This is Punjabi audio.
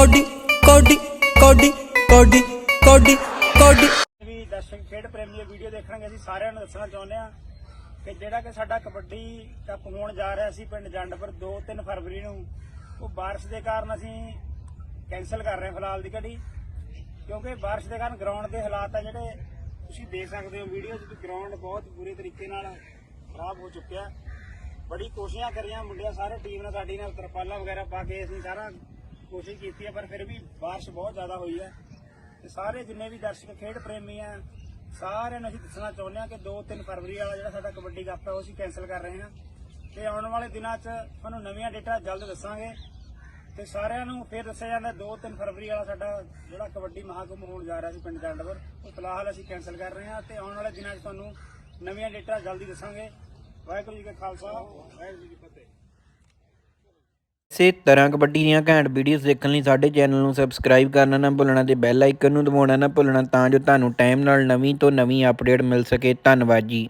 ਕੋਡੀ ਕੋਡੀ ਕੋਡੀ ਕੋਡੀ ਕੋਡੀ ਕੋਡੀ। ਵੀ ਦਰਸ਼ਕ ਖੇਡ ਪ੍ਰੇਮੀ ਵੀਡੀਓ ਦੇਖਣਗੇ, ਅਸੀਂ ਸਾਰਿਆਂ ਨੂੰ ਦੱਸਣਾ ਚਾਹੁੰਦੇ ਹਾਂ ਕਿ ਜਿਹੜਾ ਕਿ ਸਾਡਾ ਕਬੱਡੀ ਕੱਪ ਹੋਣ ਜਾ ਰਿਹਾ ਸੀ ਪਿੰਡ ਜੰਡਪੁਰ 2-3 ਫਰਵਰੀ ਨੂੰ, ਉਹ ਬਾਰਿਸ਼ ਦੇ ਕਾਰਨ ਅਸੀਂ ਕੈਨਸਲ ਕਰ ਰਹੇ ਹਾਂ ਫਿਲਹਾਲ ਦੀ ਘੜੀ, ਕਿਉਂਕਿ ਬਾਰਿਸ਼ ਦੇ ਕਾਰਨ ਗਰਾਊਂਡ ਦੇ ਹਾਲਾਤ ਆ ਜਿਹੜੇ, ਤੁਸੀਂ ਦੇਖ ਸਕਦੇ ਹੋ ਵੀਡੀਓ 'ਚ ਗਰਾਊਂਡ ਬਹੁਤ ਬੁਰੇ ਤਰੀਕੇ ਨਾਲ ਖਰਾਬ ਹੋ ਚੁੱਕਿਆ। ਬੜੀ ਕੋਸ਼ਿਸ਼ਾਂ ਕਰੀਆਂ ਮੁੰਡਿਆਂ, ਸਾਰੇ ਟੀਮ ਨੇ ਸਾਡੀ ਨਾਲ ਤਰਪਾਲਾਂ ਵਗੈਰਾ ਪਾ ਕੇ ਅਸੀਂ ਸਾਰਾ ਕੋਸ਼ਿਸ਼ ਕੀਤੀ ਹੈ, ਪਰ ਫਿਰ ਵੀ ਬਾਰਿਸ਼ ਬਹੁਤ ਜ਼ਿਆਦਾ ਹੋਈ ਹੈ। ਤੇ ਸਾਰੇ ਜਿੰਨੇ ਵੀ ਦਰਸ਼ਕ, ਖੇਡ ਪ੍ਰੇਮੀ ਆ, ਸਾਰਿਆਂ ਨੂੰ ਅਸੀਂ ਦੱਸਣਾ ਚਾਹੁੰਦੇ ਹਾਂ ਕਿ 2-3 ਫਰਵਰੀ ਵਾਲਾ ਜਿਹੜਾ ਸਾਡਾ ਕਬੱਡੀ ਕੱਪ ਹੈ, ਉਹ ਅਸੀਂ ਕੈਨਸਲ ਕਰ ਰਹੇ ਹਾਂ। ਤੇ ਆਉਣ ਵਾਲੇ ਦਿਨਾਂ 'ਚ ਤੁਹਾਨੂੰ ਨਵੀਆਂ ਡੇਟਾਂ ਜਲਦ ਦੱਸਾਂਗੇ। ਤੇ ਸਾਰਿਆਂ ਨੂੰ ਫਿਰ ਦੱਸਿਆ ਜਾਂਦਾ 2-3 ਫਰਵਰੀ ਵਾਲਾ ਸਾਡਾ ਜਿਹੜਾ ਕਬੱਡੀ ਮਹਾਕੁੰਭ ਹੋਣ ਜਾ ਰਿਹਾ ਸੀ ਪਿੰਡ ਜੰਡਪੁਰ ਉਹ ਫਿਲਹਾਲ ਅਸੀਂ ਕੈਨਸਲ ਕਰ ਰਹੇ ਹਾਂ। ਤੇ ਆਉਣ ਵਾਲੇ ਦਿਨਾਂ 'ਚ ਤੁਹਾਨੂੰ ਨਵੀਆਂ ਡੇਟਾ ਜਲਦੀ ਦੱਸਾਂਗੇ। ਵਾਹਿਗੁਰੂ ਜੀ ਕਾ ਖਾਲਸਾ, ਵਾਹਿਗੁਰੂ ਜੀ ਕੀ ਫਤਿਹ। ਇਸੇ ਤਰ੍ਹਾਂ ਕਬੱਡੀ ਦੀਆਂ ਘੈਂਟ ਵੀਡੀਓਜ਼ ਦੇਖਣ ਲਈ ਸਾਡੇ ਚੈਨਲ ਨੂੰ ਸਬਸਕ੍ਰਾਈਬ ਕਰਨਾ ਨਾ ਭੁੱਲਣਾ ਤੇ ਬੈਲ ਆਈਕਨ ਨੂੰ ਦਬਾਉਣਾ ਨਾ ਭੁੱਲਣਾ ਤਾਂ ਜੋ ਤੁਹਾਨੂੰ ਟਾਈਮ ਨਾਲ ਨਵੀਂ ਤੋਂ ਨਵੀਂ ਅਪਡੇਟ ਮਿਲ ਸਕੇ। ਧੰਨਵਾਦ ਜੀ।